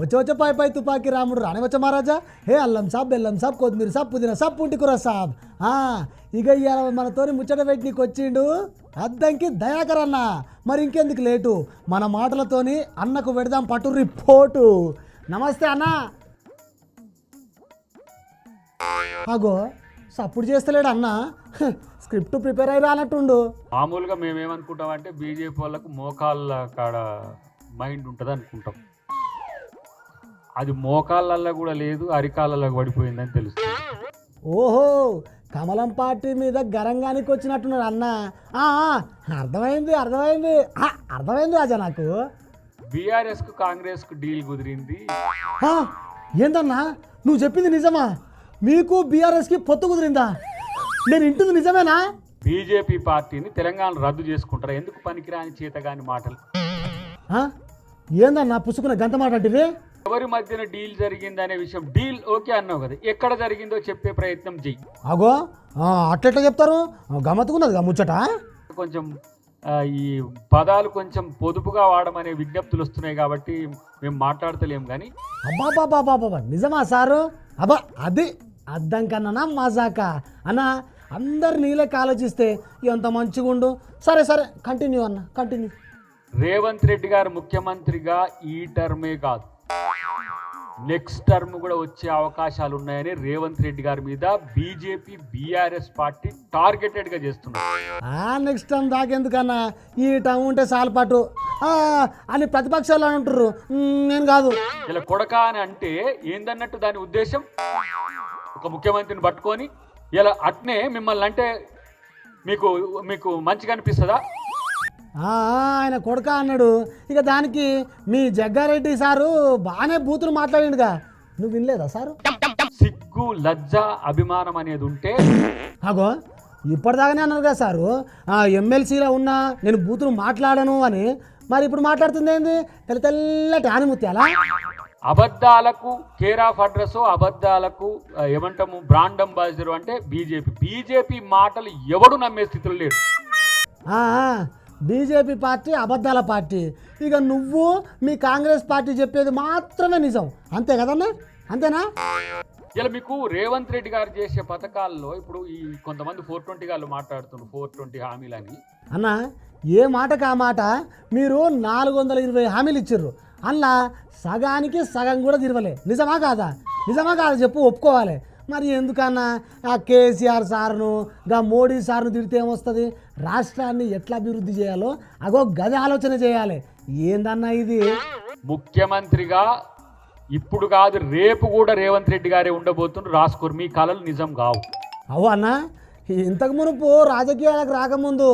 వచ్చే వచ్చే పై పై తుపాకీ రాముడు రాని వచ్చే మహారాజా. హే అల్లం సాబ్ బెల్లం సాబ్ కొత్తిమీర సాబ్ పుదీనా సాబ్ పుంటికూర సాబ్. ఇక ఇవాళ మనతోని ముచ్చట పెట్టి నీకు వచ్చిండు. అద్దంకి దయాకర్ అన్న. మరి ఇంకెందుకు లేటు? మన మాటలతోని అన్నకు పెడదాం పట్టు రిపోర్టు. నమస్తే అన్న. అగో సప్పుడు చేస్తలేడు అన్న. స్క్రిప్ట్ ప్రిపేర్ అయి రానట్టుండు. మామూలుగా మేమేమనుకుంటాం అంటే బీజేపీ వాళ్ళకు మోకాళ్ళ కాడ మైండ్ ఉంటుంది అనుకుంటాం అది మోకాళ్ళల్లో కూడా లేదు అరికాళ్ళలో పడిపోయిందని తెలుస్తుంది. ఓహో కమలం పార్టీ మీద గరంగానికి వచ్చినట్టున్నాడు అన్న. అర్థమైంది అర్థమైంది. అర్థమైంది రాజా నాకు. బీఆర్ఎస్కు కాంగ్రెస్కు డీల్ కుదిరింది. ఏందన్నా? నువ్వు చెప్పింది నిజమా? మీకు బీఆర్ఎస్కి పొత్తు కుదిరిందా? నేను ఇంటుంది నిజమేనా? బీజేపీ పార్టీని తెలంగాణ రద్దు చేసుకుంటారు? ఎందుకు పనికిరాని చేతగాని మాటలు? ఏందన్నా పుసుకున్న గంత మాట అంటే ఎవరి మధ్యన డీల్ జరిగింది అనే విషయం డీల్ ఓకే అన్నావు కదా ఎక్కడ జరిగిందో చెప్పే ప్రయత్నం చెయ్యి. అగో అట్లెట్లా చెప్తారు? గమ్మత్తుకున్నది ముచ్చట? కొంచెం ఈ పదాలు కొంచెం పొదుపుగా వాడమనే విజ్ఞప్తులు వస్తున్నాయి కాబట్టి మేము మాట్లాడతలేం కానీ అబ్బా బాబా బాబా నిజమా సారు? అబ్బా అది అద్దం కన్నా మజాకా? అన్న అందరు నీళ్ళకి ఆలోచిస్తే ఎంత మంచిగా ఉండు సరే సరే కంటిన్యూ అన్న కంటిన్యూ. రేవంత్ రెడ్డి గారు ముఖ్యమంత్రిగా ఈ టర్మే కాదు. నెక్స్ట్ టర్మ్ కూడా వచ్చే అవకాశాలు ఉన్నాయని రేవంత్ రెడ్డి గారి మీద బీజేపీ బీఆర్ఎస్ పార్టీ టార్గెటెడ్గా చేస్తున్నారు. ఆ నెక్స్ట్ టైం దాకెందుకన్నా? ఈ టైం ఉంటే సాలపాటు ఆ, అని ప్రతిపక్షాలు అని అంటారు నేను కాదు. ఇలా కొడక అని అంటే ఏందన్నట్టు దాని ఉద్దేశం? ఒక ముఖ్యమంత్రిని పట్టుకొని ఇలా అట్నే మిమ్మల్ని అంటే మీకు మీకు మంచిగా అనిపిస్తుందా? ఆయన కొడుక అన్నాడు. ఇక దానికి మీ జగ్గారెడ్డి సారు బాగానే బూతులు మాట్లాడిండుగా. నువ్వు వినలేదా సారు? సిగ్గు లజ్జ అభిమానం అనేది ఉంటే అగో ఇప్పటిదాకానే అన్నారు కదా సారు. ఆ ఎమ్మెల్సీలో ఉన్నా నేను బూతులు మాట్లాడను అని. మరి ఇప్పుడు మాట్లాడుతుంది ఏంది తెల్ల తెల్లటి ఆనిముత్యాలా అబద్ధాలకు కేర్ ఆఫ్ అడ్రస్ అబద్ధాలకు ఏమంటాము బ్రాండ్ అంబాసిడర్ అంటే బీజేపీ. బీజేపీ మాటలు ఎవడు నమ్మే స్థితిలో లేడు. బీజేపీ పార్టీ అబద్ధాల పార్టీ. ఇక నువ్వు మీ కాంగ్రెస్ పార్టీ చెప్పేది మాత్రమే నిజం. అంతే కదన్నా? అంతేనా? ఇలా మీకు రేవంత్ రెడ్డి గారు చేసే పథకాల్లో ఇప్పుడు ఈ కొంతమంది ఫోర్ ట్వంటీ గారు మాట్లాడుతున్నారు ఫోర్ ట్వంటీ హామీలని. అన్న ఏ మాటకు ఆ మాట? మీరు నాలుగు వందల ఇరవై హామీలు ఇచ్చిర్రు. అలా సగానికి సగం కూడా తిరవలే నిజమా కాదా? నిజమా కాదా చెప్పు ఒప్పుకోవాలి. మరి ఎందుకన్నా? ఆ కేసీఆర్ సార్ను గా మోడీ సార్ను తిడితే ఏమొస్తుంది? రాష్ట్రాన్ని ఎట్లా అభివృద్ధి చేయాలో అగో గది ఆలోచన చేయాలి. ఏందన్నా ఇది? ముఖ్యమంత్రిగా ఇప్పుడు కాదు రేపు కూడా రేవంత్ రెడ్డి గారే ఉండబోతున్నారు రాసుకోరు. మీ కళలు నిజం కావు. అవు అన్న? ఇంతకు మునుపు రాజకీయాలకు రాకముందు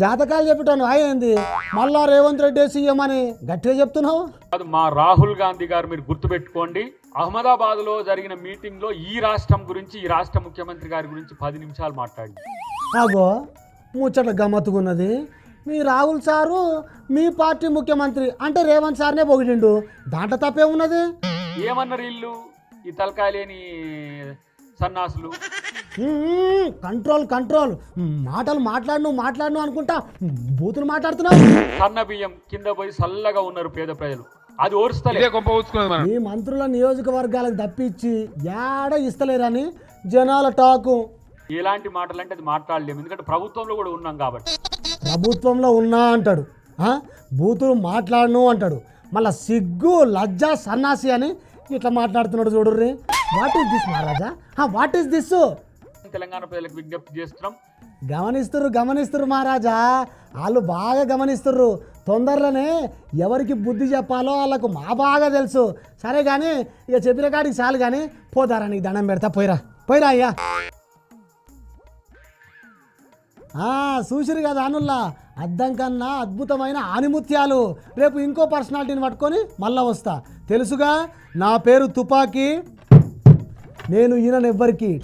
జాతకాలు చెప్పటాను. అయ్యింది మళ్ళా రేవంత్ రెడ్డి సీఎం అని గట్టిగా చెప్తున్నావు? కాదు మా రాహుల్ గాంధీ గారు మీరు గుర్తుపెట్టుకోండి. అహ్మదాబాద్లో జరిగిన మీటింగ్లో ఈ రాష్ట్రం గురించి ఈ రాష్ట్ర ముఖ్యమంత్రి గారి గురించి పది నిమిషాలు మాట్లాడి అగో ముచ్చట గమ్మత్తుకున్నది. మీ రాహుల్ సారు మీ పార్టీ ముఖ్యమంత్రి అంటే రేవంత్ సార్నే పొగిడిండు. దాంట్లో తప్పే ఉన్నది ఏమన్నారు వీళ్ళు? ఈ తలకాయ లేని సన్నాసులు. Control control. మాటలు మాట్లాడు మాట్లాడు అనుకుంటా బూతులు మాట్లాడుతున్నావు. సన్న బియ్యం కింద పోయి చల్లగా ఉన్నారు పేద ప్రజలు. అది ఓర్స్తలే గొప్ప ఊచుకున్నది మీ మంత్రుల నియోజకవర్గాలకు తప్పించి ఏడ ఇస్తలేరని జనాల టాకు. ఎలాంటి మాటలు అంటే అది మాట్లాడలేము. ఎందుకంటే ప్రభుత్వంలో కూడా ఉన్నాం కాబట్టి. ప్రభుత్వంలో ఉన్నా అంటాడు. ఆ? బూతులు మాట్లాడను అంటాడు. మళ్ళా సిగ్గు లజ్జ సన్నాసి అని ఇట్లా మాట్లాడుతున్నాడు చూడుర్రి. What is this Maharaja? What is this Telangana ప్రజలకు విజ్ఞప్తి చేస్తున్నాం. గమనిస్తురు గమనిస్తురు మహారాజా. వాళ్ళు బాగా గమనిస్తుర్రు. తొందరలోనే ఎవరికి బుద్ధి చెప్పాలో వాళ్ళకు మా బాగా తెలుసు. సరే కానీ ఇక చెప్పిన కాడికి చాలు కానీ పోతారా నీకు దండం పెడతా పోయిరా. పోయిరా అయ్యా. ఆ, చూసిరు కదా అనుల్లా? అద్దం కన్నా అద్భుతమైన ఆనిముత్యాలు. రేపు ఇంకో పర్సనాలిటీని పట్టుకొని మళ్ళా వస్తా. తెలుసుగా? నా పేరు తుపాకీ. నేను ఈయనెవ్వరికి